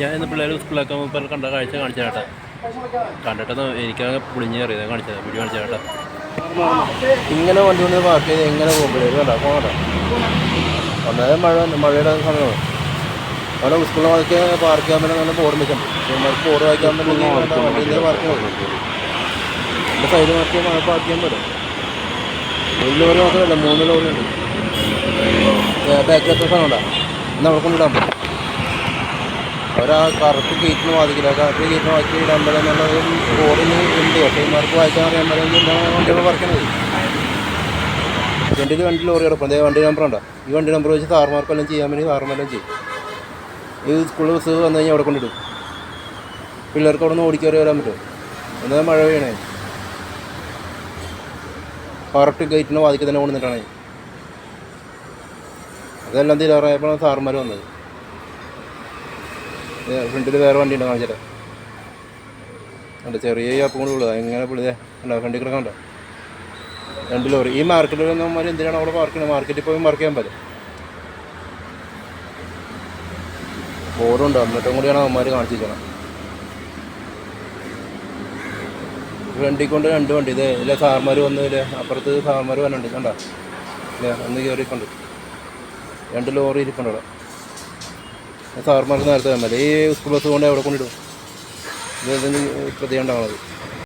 ഞാൻ ഇന്ന് പിള്ളേർ സ്കൂളിലൊക്കെ ഇപ്പോൾ കണ്ട കാഴ്ച കാണിച്ചു ചേട്ടാ കണ്ടിട്ടൊന്നും എനിക്കങ്ങനെ പുളിഞ്ഞ് കയറിയത് കാണിച്ചത് വീഡിയോ കാണിച്ചു ചേട്ടാ ഇങ്ങനെ വണ്ടി കൊണ്ട് പാർക്ക് ചെയ്ത് എങ്ങനെ പോകുമ്പോഴേ കേട്ടോ പോകണ്ട. അന്നേരം മഴ മഴയുടെ സമയമാണ്. അവിടെ സ്കൂളിൽ വാക്കി പാർക്ക് ചെയ്യാൻ പറ്റുന്ന നല്ല ബോർഡ് നിൽക്കണം. ബോർഡ് വായിക്കാൻ പറ്റുന്ന വണ്ടിയിൽ പാർക്ക് ചെയ്യാൻ സൈഡ് ചെയ്യാൻ മഴ പാർക്ക് ചെയ്യാൻ പറ്റും. ഒരു ലോറി മാത്രമല്ല മൂന്ന് ലോറി ഉണ്ട്. ബാക്കിൽ എത്ര സ്ഥലം ഉണ്ടാ? എന്നാൽ അവിടെ കൊണ്ടിടാൻ പറ്റും. അവരാ കറുപ്പ് കീറ്റിന് വാദിക്കില്ല കറുപ്പ് കീറ്റിന് വാക്കി ഇടാൻ പറ്റും എന്നുള്ളത് ബോർഡിന് ഉണ്ട്. ഇവന്മാർക്ക് വായിക്കാൻ അറിയാൻ പറ്റുമെങ്കിൽ വണ്ടികൾ പറക്കുന്നത് വണ്ടിയിൽ വണ്ടി ലോറി കിടക്കും അതേ വണ്ടി നമ്പർ ഉണ്ടോ? ഈ വണ്ടി നമ്പർ വെച്ച് താറുമാർക്കെല്ലാം ചെയ്യാൻ വേണ്ടി താറുമാരെല്ലാം ചെയ്യും. ഈ സ്കൂളിൽ ബസ് വന്നു കഴിഞ്ഞാൽ അവിടെ കൊണ്ടിടും. പിള്ളേർക്ക് അവിടെ നിന്ന് ഓടിക്കയറി വരാൻ പറ്റും. എന്നാൽ മഴ പെയ്യണേ? കറക്റ്റ് ഗേറ്റിന് വാതിക്ക് തന്നെ കൊണ്ടുവന്നിട്ടാണ്. അതെല്ലാം തീരാറായപ്പോഴാണ് സാറുമാർ വന്നത്. ഫ്രണ്ടിൽ വേറെ വണ്ടി ഉണ്ടോ കാണിച്ചിട്ട് ഉണ്ട് ചെറിയ അപ്പം കൂടെ എങ്ങനെ പുള്ളിതേ ഉണ്ടോ ഫ്രണ്ടിൽ കിടക്കണ്ടോ രണ്ട് ലോറി. ഈ മാർക്കറ്റിൽ വന്നവന്മാർ എന്തിനാണ് അവിടെ പാർക്ക് ചെയ്യുന്നത്? മാർക്കറ്റിൽ പോയി പാർക്ക് ചെയ്യാൻ പറ്റും ബോർഡുണ്ട് എന്നിട്ടും കൂടിയാണ് അവന്മാർ കാണിച്ചിരിക്കണം. വണ്ടി കൊണ്ട് രണ്ട് വണ്ടി. ഇതേ ഇല്ല സാർമാർ വന്നതിൽ അപ്പുറത്ത് സാർമാർ വന്നുണ്ട് കണ്ടോ? ഇല്ല ഒന്ന് കയറിക്കൊണ്ട് രണ്ട് ലോറി ഇരിപ്പുണ്ട് അവിടെ. സാർമാർക്ക് നേരത്തെ വന്നാൽ ഈ സ്കൂൾ ബസ് കൊണ്ട് എവിടെ കൊണ്ടിടും? ഇത് പ്രതി പ്രതിയുണ്ടാവുന്നത്